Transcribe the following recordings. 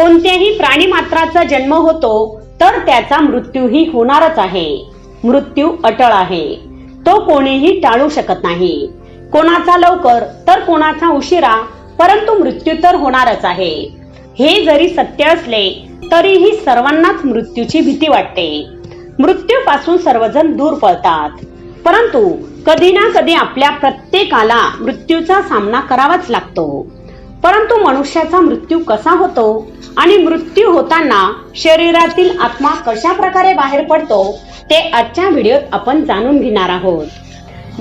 कोणत्याही प्राणी मात्राचा जन्म होतो तर त्याचा मृत्यूही होणारच आहे. मृत्यू अटळ आहे. तो कोणीही टाळू शकत नाही. कोणाचा लवकर तर कोणाचा उशिरा परंतु मृत्यू तर होणारच आहे. हे जरी सत्य असले तरीही सर्वांनाच मृत्यूची भीती वाटते. मृत्यूपासून सर्वजण दूर पळतात. परंतु कधी ना कधी आपल्या प्रत्येकाला मृत्यूचा सामना करावाच लागतो. परंतु मनुष्याचा मृत्यू कसा होतो आणि मृत्यू होताना शरीरातील आत्मा कशा प्रकारे बाहेर पडतो ते आजच्या व्हिडिओत आपण जाणून घेणार आहोत.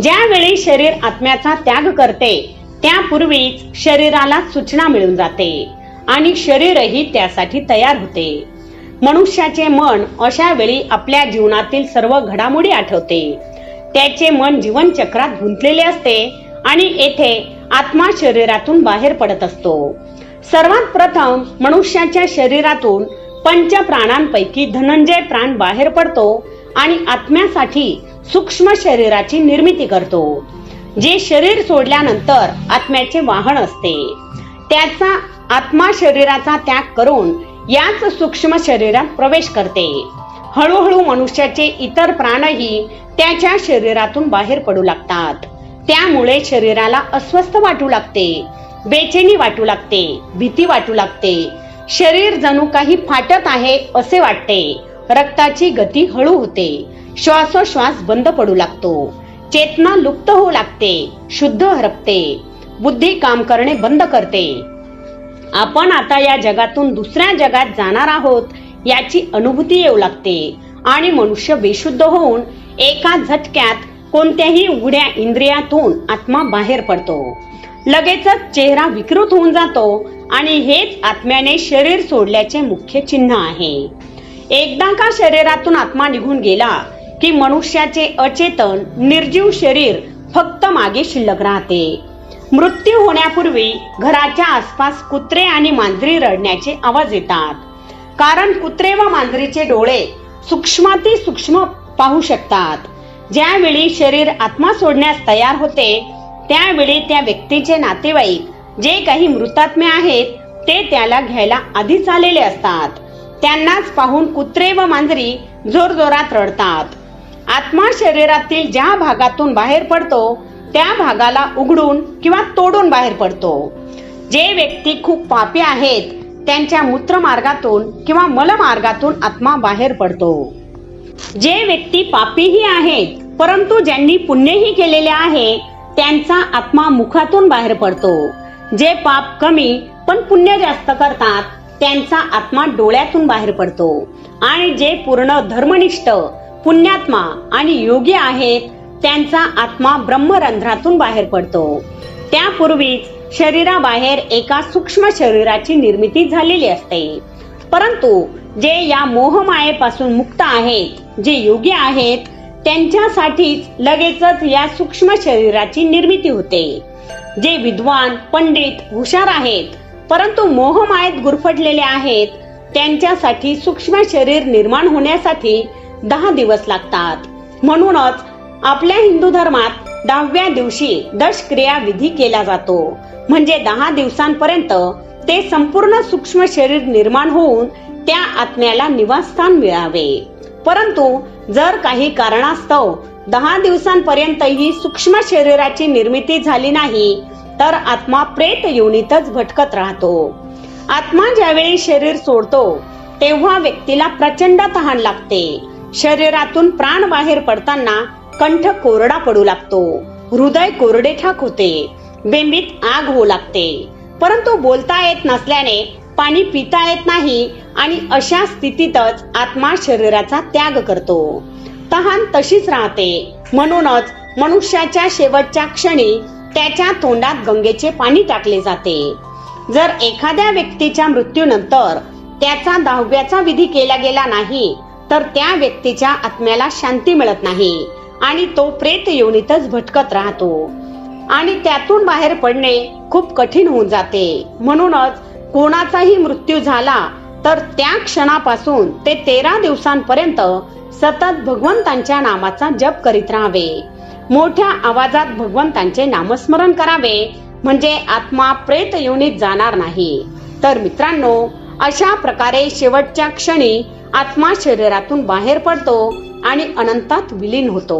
ज्यावेळी शरीर आत्म्याचा त्याग करते त्यापूर्वीच शरीराला सूचना मिळून जाते आणि शरीरही त्यासाठी तयार होते. मनुष्याचे मन अशा वेळी आपल्या जीवनातील सर्व घडामोडी आठवते. त्याचे मन जीवनचक्रात गुंतलेले असते आणि येथे आत्मा शरीरातून बाहेर पडत असतो. सर्वात प्रथम मनुष्याच्या शरीरातून पंच प्राणांपैकी धनंजय प्राण बाहेर पडतो आणि आत्म्यासाठी सूक्ष्म शरीराची निर्मिती करतो. जे शरीर सोडल्यानंतर आत्म्याचे वाहन असते. त्याचा आत्मा शरीराचा त्याग करून याच सूक्ष्म शरीरात प्रवेश करते. हळूहळू मनुष्याचे इतर प्राणही त्याच्या शरीरातून बाहेर पडू लागतात. त्यामुळे शरीराला अस्वस्थ वाटू लागते बेचैनी वाटू लागते भीती वाटू लागते. शरीर जणू काही फाटत आहे असे वाटते. रक्ताची गती हळू होते. श्वासोश्वास बंद पडू लागतो. चेतना लुप्त होऊ लागते शुद्ध हरपते. बुद्धी काम करणे बंद करते. आपण आता या जगातून दुसऱ्या जगात जाणार आहोत याची अनुभूती येऊ लागते. आणि मनुष्य बेशुद्ध होऊन एका झटक्यात कोणत्याही उघड्या इंद्रियातून आत्मा बाहेर पडतो. लगेचच चेहरा विकृत होऊन जातो आणि हेच आत्म्याने शरीर सोडल्याचे मुख्य चिन्ह आहे. एकदा का शरीरातून आत्मा निघून गेला की मनुष्याचे अचेतन निर्जीव शरीर फक्त मागे शिल्लक राहते. मृत्यू होण्यापूर्वी घराच्या आसपास कुत्रे आणि मांजरी रडण्याचे आवाज येतात. कारण कुत्रे व मांजरीचे डोळे सूक्ष्माती सूक्ष्म पाहू शकतात. ज्यावेळी शरीर आत्मा सोडण्यास तयार होते त्यावेळी त्या व्यक्तीचे नातेवाईक जे काही मृतात्मे आहेत ते त्याला घ्यायला आधीच आलेले असतात. त्यांनाच पाहून कुत्रे व मांजरी जोरजोरात रडतात. आत्मा शरीरातील ज्या भागातून बाहेर पडतो त्या भागाला उघडून किंवा तोडून बाहेर पडतो. जे व्यक्ती खूप पापी आहेत त्यांच्या मूत्रमार्गातून किंवा मलमार्गातून आत्मा बाहेर पडतो. जे व्यक्ती पापीही आहेत परंतु ज्यांनी पुण्यही केलेले आहे त्यांचा आत्मा मुखातून बाहेर पडतो. जे पाप कमी पण पुण्य जास्त करतात त्यांचा आत्मा डोळ्यातून बाहेर पडतो. आणि जे पूर्ण धर्मनिष्ठ पुण्यात्मा आणि योगी आहेत त्यांचा आत्मा ब्रह्मरंध्रातून बाहेर पडतो. त्यापूर्वीच शरीराबाहेर एका सूक्ष्म शरीराची निर्मिती झालेली असते. परंतु जे या मोहमायेपासून मुक्त आहेत जे योगी आहेत त्यांच्यासाठीच लगेचच या सूक्ष्म शरीराची निर्मिती होते. जे विद्वान पंडित हुशार आहेत परंतु मोहमायेत गुरफटलेले आहेत त्यांच्यासाठी सूक्ष्म शरीर निर्माण होण्यासाठी दहा दिवस लागतात. म्हणूनच आपल्या हिंदू धर्मात दहाव्या दिवशी दशक्रिया विधी केला जातो. म्हणजे दहा दिवसांपर्यंत ते संपूर्ण सूक्ष्म शरीर निर्माण होऊन त्या आत्म्याला निवासस्थान मिळावे. परंतु जर काही कारणास्तव दहा दिवसांपर्यंत ही सूक्ष्म शरीराची निर्मिती झाली नाही तर आत्मा प्रेत योनीतच भटकत राहतो. आत्मा ज्यावेळी शरीर सोडतो तेव्हा व्यक्तीला प्रचंड तहान लागते. शरीरातून प्राण बाहेर पडताना कंठ कोरडा पडू लागतो हृदय कोरडे ठाक होते बेंबीत आग होऊ लागते. परंतु बोलता येत नसल्याने पाणी पिता येत नाही आणि अशा स्थितीतच आत्मा शरीराचा त्याग करतो. तहान तशीच राहते. म्हणूनच मनुष्याच्या शेवटच्या क्षणी त्याच्या तोंडात गंगेचे पाणी टाकले जाते. जर एखाद्या व्यक्तीच्या मृत्यूनंतर त्याचा दहाव्याचा विधी केला गेला नाही तर त्या व्यक्तीच्या आत्म्याला शांती मिळत नाही आणि तो प्रेत योनीतच भटकत राहतो. आणि त्यातून बाहेर पडणे खूप कठीण होऊन जाते. म्हणूनच कोणाचाही मृत्यू झाला तर त्या क्षणापासून ते तेरा दिवसांपर्यंत सतत भगवंतांच्या नामाचा जप करीत राहावे. मोठ्या आवाजात भगवंतांचे नामस्मरण करावे म्हणजे आत्मा प्रेत योनीत जाणार नाही. तर मित्रांनो अशा प्रकारे शेवटच्या क्षणी आत्मा शरीरातून बाहेर पडतो आणि अनंतात विलीन होतो.